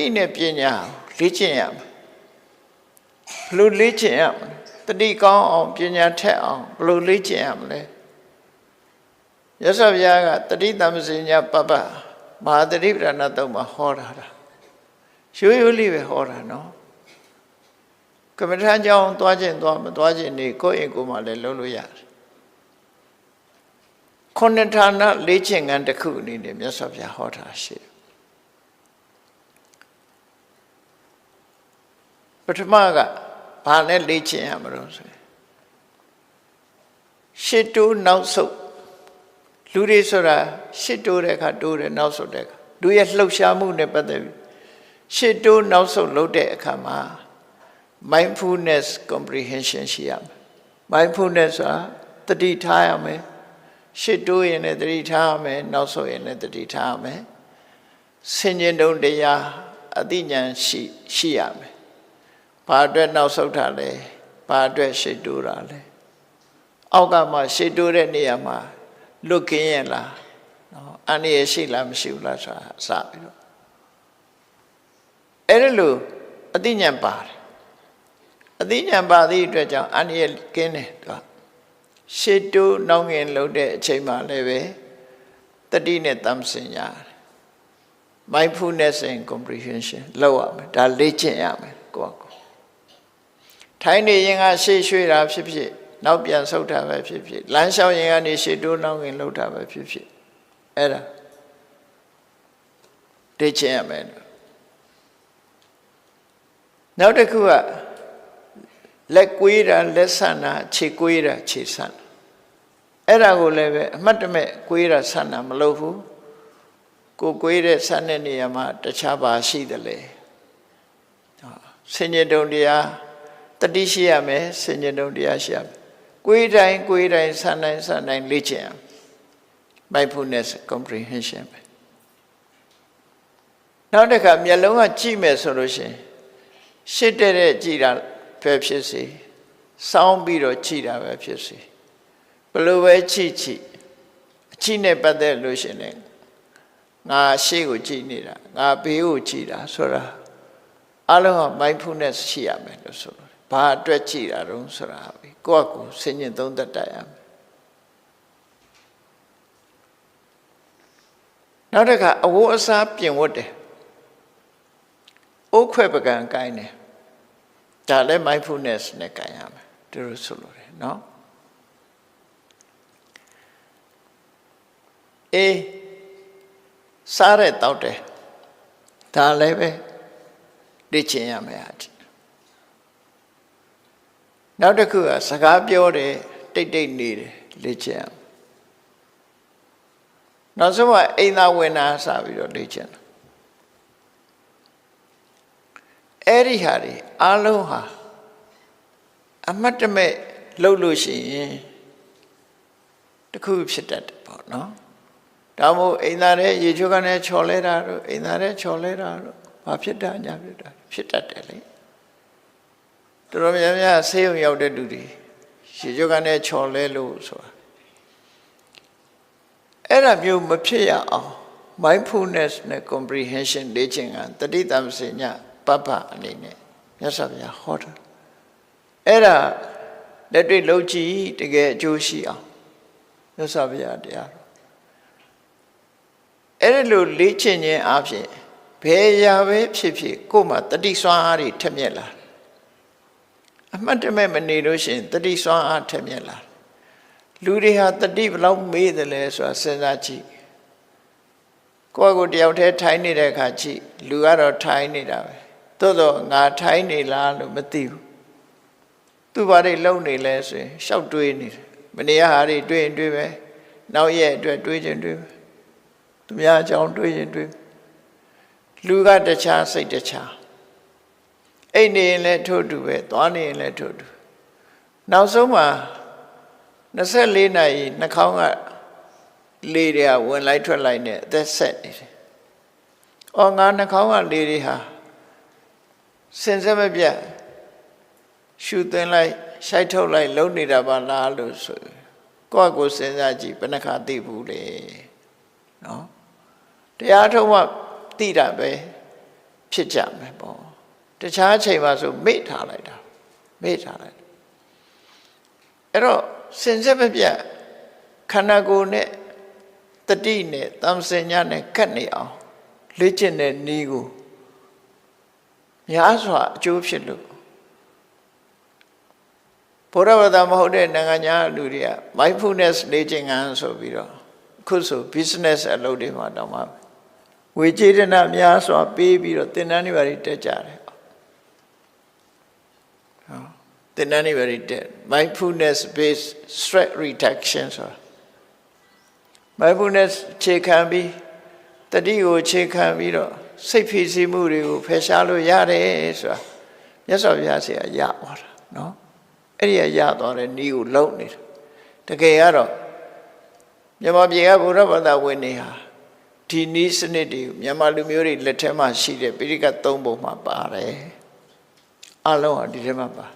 တိနဲ့ပညာလေ့ကျင့်ရမယ်ဘယ်လိုလေ့ကျင့်ရမလဲတတိကောင်းအောင်ပညာထက်အောင်ဘယ်လိုလေ့ကျင့်ရမလဲရသော်ဘုရားကတတိတမစညာပပမဟာတတိပဒနာတုံးမှာဟောတာတာရိုးရိုးလေးပဲဟောတာနော်ကမ္မထာကြောင့်သွားခြင်းသွားမသွားခြင်းနေကိုယ့်အိမ်ကိုယ်မှလည်းလုပ်လို့ရတယ်ခုနှစ်ဌာနလေ့ကျင့်ခန်းတစ်ခုအနေနဲ့မြတ်စွာဘုရားဟောတာရှိတယ် ထမကဘာနဲ့လေ့ကျင့်ရမလို့ဆိုရင်ရှစ်တိုးနောက်ဆုတ်လူတွေဆိုတာရှစ်တိုးတဲ့အခါတိုးတယ်နောက်ဆုတ်တဲ့အခါလူရဲ့လှုပ်ရှားမှုနဲ့ပတ်သက်ပြီးရှစ်တိုးနောက်ဆုတ်လုပ်တဲ့အခါမှာ mindfulness comprehension ရှိရမယ် mindfulness ဆိုတာတတိထားရမယ်ရှစ်တိုးရင်လည်းတတိထားရမယ်နောက်ဆုတ်ရင်လည်းတတိထားရမယ်ဆင်ញင်တုံတရားအသိဉာဏ်ရှိရှိရမယ် ဘာအတွက်နောက်ဆုတ်တာလဲဘာအတွက်ရှေ့တိုးတာလဲအောက်ကမှရှေ့တိုးတဲ့နေရာမှာလွတ်ကင်းရဲ့လားနော်အန္တရာယ်ရှိလားမရှိဘူးလားဆိုတာစပြီးတော့အဲ့ဒါလို့အသိဉာဏ်ပါတယ်အသိဉာဏ်ပါသည့်အတွက်ကြောင့်အန္တရာယ်ကင်းတယ်သူကရှေ့တိုးနောက်ငင်လှုပ်တဲ့အချိန်မှလည်းပဲတတိနဲ့တမ်းစင်ရတယ် mindfulness and comprehension လောက်ရမယ်ဒါလေ့ကျင့်ရမယ်ကိုယ့်အကို ထိုင်းနေရင်ကရှေ့ရွှေ့တာဖြစ်ဖြစ်နောက်ပြန်ဆုတ်တာပဲဖြစ်ဖြစ်လမ်းလျှောက်ရင်ကနေရှေ့တိုးနောက်ငင်လှုပ်တာပဲဖြစ်ဖြစ်အဲ့ဒါလေ့ကျင့်ရမယ်နောက်တစ်ခုကလက်ကွေးတာလက်ဆန်တာခြေကွေးတာခြေဆန်အဲ့ဒါကိုလည်းပဲအမှတ်တမဲ့ကွေးတာဆန်တာမလုပ်ဘူးကိုကွေးတဲ့ဆန်တဲ့နေရာမှာတခြားပါရှိတယ်လေဆင်ញတုံတရား တတိရှိရမယ်ဆင်ញတုံတရားရှိရမယ်ကွေးတိုင်းကွေးတိုင်းဆန်တိုင်းဆန်တိုင်းလေ့ကျင့်ရမယ် mindfulness comprehension ပဲနောက်တစ်ခါမျက်လုံးကကြည့်မယ်ဆိုလို့ရှိရင်ရှစ်တဲ့တဲ့ကြည်တာပဲဖြစ်စေစောင်းပြီးတော့ကြည်တာပဲဖြစ်စေဘလို့ပဲကြည်ကြည်အကြည့်နဲ့ပတ်သက်လို့ရှိရင်ငါရှေ့ကိုကြည်နေတာငါဘေးကိုကြည်တာဆိုတာအလုံးက mindfulness ရှိရမယ်လို့ဆိုလို့ ဘာအတွက်ကြည်တာတုံးဆိုတာပဲကိုယ့်အကူစဉ်းကျင်သုံးသပ်တတ်ရမယ်နောက်တစ်ခါအဝတ်အစားပြင်ဝတ်တယ်အိုးခွဲပကံကိုင်းတယ်ဒါလည်း mindfulness နဲ့ကြင်ရမယ်သူတို့ဆိုလို့တယ်နော်အေးစားတဲ့တောက်တယ်ဒါလည်းပဲလေ့ကျင့်ရမယ်အချင်း နောက်တစ်ခုကစကားပြောတယ်တိတ်တိတ်နေတယ်လေ့ကျင့်ရနောက်ဆုံးကအိမ်သာဝင်တာစပြီးတော့လေ့ကျင့်တယ်အဲ့ဒီဟာတွေအလုံးဟာအမတ်တမဲ့လှုပ်လို့ရှိရင်တခုဖြစ်တတ်တယ်ပေါ့နော်ဒါမို့အိမ်သားတဲ့ရေချိုးကနေချော်လဲတာတို့အိမ်သားတဲ့ချော်လဲတာတို့ဘာဖြစ်တာညာဖြစ်တာဖြစ်တတ်တယ်လေ တော်တော်များများဆေးရုံရောက်တဲ့လူတွေရေချိုးကနေချော်လဲလို့ဆိုတာအဲ့ဒါမျိုးမဖြစ်ရအောင် mindfulness နဲ့ comprehension လေ့ကျင့်ကတတိတမစညပပအနေနဲ့မြတ်စွာဘုရားဟောတာအဲ့ဒါလက်တွေ့လုံးကြည့်တကယ်အကျိုးရှိအောင်မြတ်စွာဘုရားတရားအဲ့ဒီလိုလေ့ကျင့်ခြင်းအပြင်ဘယ်ရာပဲဖြစ်ဖြစ်ကိုယ်မှာတတိစွမ်းအားတွေထက်မြက်လာ အမှတ်တမဲ့မနေလို့ရှိရင်တတိစွမ်းအားထက်မြက်လာလူတွေဟာတတိဘလောက်မေးတယ်လဲဆိုတာစဉ်းစားကြည့်ကိုယ့်ကိုယ်တယောက်တည်းထိုင်နေတဲ့အခါကြည့်လူကတော့ထိုင်နေတာပဲသို့တော့ငါထိုင်နေလားလို့မသိဘူးသူဘာတွေလုံနေလဲဆိုရင်ရှောက်တွေးနေတယ်မနေရဟာတွေတွေးရင်တွေးပဲနောက်ရဲ့အတွက်တွေးခြင်းတွေးပဲသူများအကြောင်းတွေးရင်တွေးလူကတခြားစိတ်တခြား အိတ်နေရင်လည်းထို့တူပဲသွားနေရင်လည်းထို့တူနောက်ဆုံးမှာ24နာရီနှာခေါင်းကလေတွေကဝင်လိုက်ထွက်လိုက်နဲ့အသက်ဆက်နေတယ်။အော်ငါနှာခေါင်းကလေတွေဟာစင်စက်မပြတ်ရှူသွင်းလိုက်ရှိုက်ထုတ်လိုက် လုံနေတာပါလားလို့ဆိုကိုယ့်ကိုယ်စဉ်းစားကြည့်ဘယ်နှခါသိဘူးလေနော်တရားထုတ်မှသိတာပဲဖြစ်ကြမယ်ပေါ့ တခြားအချိန်မှာဆိုမေ့ထားလိုက်တာမေ့ထားလိုက်အဲ့တော့စင်စစ်မပြတ်ခန္ဓာကိုယ်နဲ့တတိနဲ့တမ္စင်ညာနဲ့ကတ်နေအောင်လေ့ကျင့်တဲ့နည်းကိုများစွာအကျိုးဖြစ်လို့ဘုရားဘာသာမဟုတ်တဲ့နိုင်ငံညာလူတွေက mindfulness လေ့ကျင့်ခန်းဆိုပြီးတော့အခုဆို business အလုပ်တွေမှာတောင်မှဝေကျေတနာများစွာပေးပြီးတော့သင်တန်းတွေပါတက်ကြတယ်ဟော သင်တန်းတွေပါတက် mindfulness based stress reduction ဆိုတာ mindfulness ခြေခံပြီးတတိကိုခြေခံပြီးတော့စိတ်ဖိစီးမှုတွေကိုဖယ်ရှားလို့ရတယ်ဆိုတာမြတ်စွာဘုရားဆရာရသွားတာနော်အဲ့ဒီကရသွားတဲ့ဤကိုလုံနေတာတကယ်ကတော့မြန်မာပြည်ကဘုရားဘာသာဝင်တွေဟာဒီနည်းစနစ်တွေမြန်မာလူမျိုးတွေလက်ထက်မှာရှိတဲ့ပိဋကတ်၃ပုံမှာပါတယ်အလုံးဟာဒီထဲမှာပါ